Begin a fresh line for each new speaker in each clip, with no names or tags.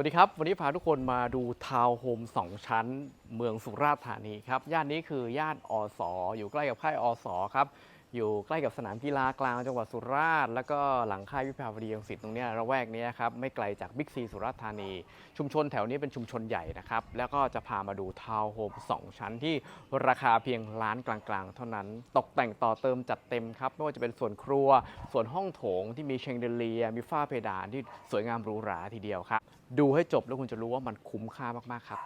วัสดีครับ วันนี้พาทุกคนมาดูทาวน์โฮม2ชั้น เมืองสุราษฎร์ธานีครับ ย่านนี้คือย่านอสออยู่ใกล้กับค่ายอสอครับ อยู่ใกล้กับสนามกีฬากลางจังหวัดสุราษฎร์แล้วก็หลังค่ายวิภาวดีรังสิตตรงนี้ระแวกนี้ครับไม่ไกลจากบิ๊กซีสุราษฎร์ธานี ชุมชนแถวนี้เป็นชุมชนใหญ่นะครับ แล้วก็จะพามาดูทาวน์โฮม2ชั้นที่ราคาเพียงล้านกลางๆ เท่านั้น ตกแต่งต่อเติมจัดเต็มครับไม่ว่าจะเป็นส่วนครัวส่วนห้องโถงที่มีเชงเดเลีย มีฝ้าเพดานที่สวยงามหรูหราทีเดียวครับ ดูให้จบแล้วคุณจะรู้ว่ามันคุ้มค่ามากๆครับ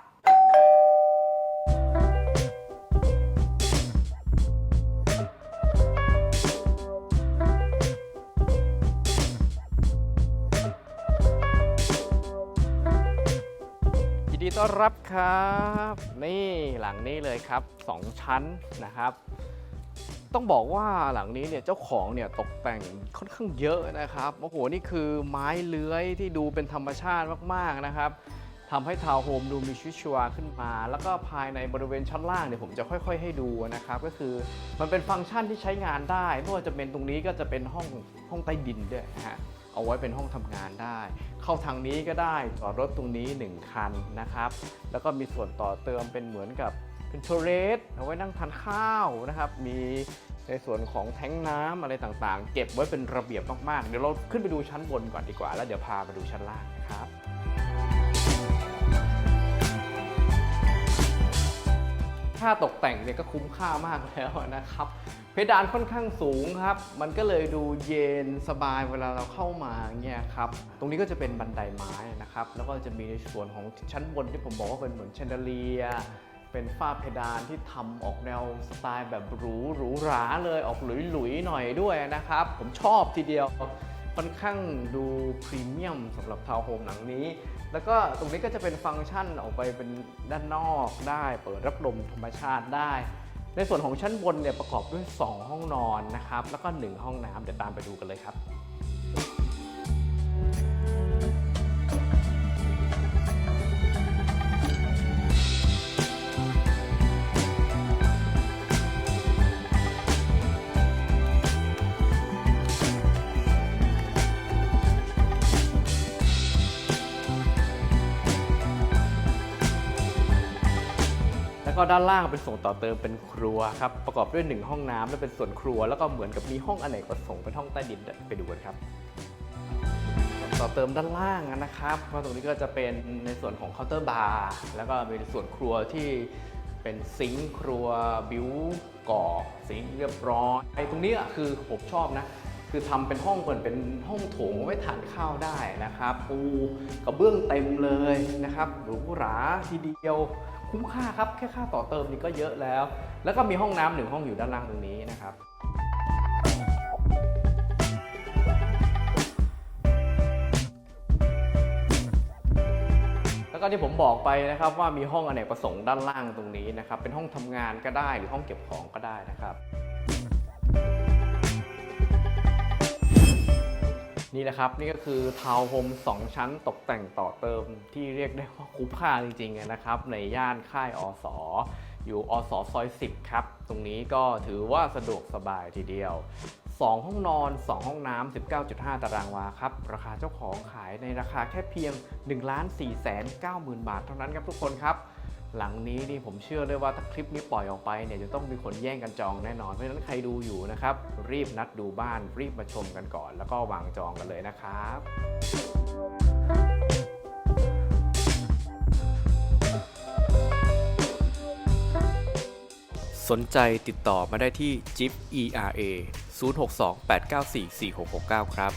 ยินดีต้อนรับครับ นี่หลังนี้เลยครับ 2 ชั้นนะครับ ต้องบอกว่าหลังนี้เนี่ยเจ้าของเนี่ยตกแต่งค่อนข้างเยอะนะครับโอ้โหนี่คือไม้เลื้อยที่ดูเป็นธรรมชาติมากๆนะครับทำให้ทาวน์โฮมดูมีชีวิตชีวาขึ้นมา แล้วก็ภายในบริเวณชั้นล่างเนี่ยผมจะค่อย ๆ ให้ดูนะครับ ก็คือมันเป็นฟังก์ชันที่ใช้งานได้ไม่ว่าจะเป็นตรงนี้ก็จะเป็นห้องห้องใต้ดินด้วยนะฮะเอาไว้เป็นห้องทำงานได้ เข้าทางนี้ก็ได้จอดรถตรงนี้ 1 คันนะครับ แล้วก็มีส่วนต่อเติมเป็นเหมือนกับ เป็นโทเรสเอาไว้นั่งทานข้าวนะครับ มีในส่วนของแท้งน้ำอะไรต่างๆ เก็บไว้เป็นระเบียบมากๆ เดี๋ยวเราขึ้นไปดูชั้นบนก่อนดีกว่า แล้วเดี๋ยวพาไปดูชั้นล่างนะครับค่าตกแต่งเนี่ยก็คุ้มค่ามากแล้วนะครับ เพดานค่อนข้างสูงครับ มันก็เลยดูเย็นสบายเวลาเราเข้ามาเนี่ยครับ ตรงนี้ก็จะเป็นบันไดไม้นะครับ แล้วก็จะมีในส่วนของชั้นบนที่ผมบอกว่าเป็นเหมือนแชนเดเลีย เป็นฝ้าเพดานที่ทำออกแนวสไตล์แบบหรูหรูหราเลยออกหลุยหลุยหน่อยด้วยนะครับ ผมชอบทีเดียวค่อนข้างดูพรีเมียมสำหรับทาวน์โฮมหลังนี้ แล้วก็ตรงนี้ก็จะเป็นฟังก์ชันออกไปเป็นด้านนอกได้ เปิดรับลมธรรมชาติได้ ในส่วนของชั้นบนเนี่ยประกอบด้วย 2 ห้องนอนนะครับ แล้วก็ 1 ห้องน้ำเดี๋ยวตามไปดูกันเลยครับ แล้วก็ด้านล่างเป็นส่วนต่อเติมเป็นครัวครับ ประกอบด้วย 1 ห้องน้ำและเป็นส่วนครัว แล้วก็เหมือนกับมีห้องอเนกประสงค์เป็นห้องใต้ดินไปดูกันครับต่อเติมด้านล่างนะครับตรงนี้ก็จะเป็นในส่วนของเคาน์เตอร์บาร์แล้วก็มีส่วนครัวที่เป็นซิงค์ครัวบิวก่อซิงค์เรียบร้อยไอ้ตรงนี้คือผมชอบนะคือทำเป็นห้องเหมือนเป็นห้องโถงไว้ทานข้าวได้นะครับปูกระเบื้องเต็มเลยนะครับหรูหราทีเดียว คุ้มค่าครับ แค่ค่าต่อเติมนี่ก็เยอะแล้ว แล้วก็มีห้องน้ำหนึ่งห้องอยู่ด้านล่างตรงนี้นะครับแล้วก็ที่ผมบอกไปนะครับว่ามีห้องอเนกประสงค์ด้านล่างตรงนี้นะครับ เป็นห้องทำงานก็ได้หรือห้องเก็บของก็ได้นะครับ นี่นะครับ นี่ก็คือทาวน์โฮม2 ชั้นตกแต่งต่อเติมที่เรียกได้ว่าคุ้มค่าจริงๆนะครับ ในย่านค่ายอสออยู่อสอซอย 10 ครับ ตรงนี้ก็ถือว่าสะดวกสบายทีเดียว 2 ห้องนอน 2 ห้องน้ำ 19.5 ตารางวาครับ ราคาเจ้าของขายในราคาแค่เพียง 1 4 9 0 0 0 0 บาทเท่านั้นครับทุกคนครับ หลังนี้นี่ผมเชื่อเลยว่าถ้าคลิปนี้ปล่อยออกไปเนี่ยจะต้องมีคนแย่งกันจองแน่นอน เพราะฉะนั้นใครดูอยู่นะครับ รีบนัดดูบ้าน รีบมาชมกันก่อน แล้วก็วางจองกันเลยนะครับสนใจติดต่อมาได้ที่ JIP ERA 062 894 4669 ครับ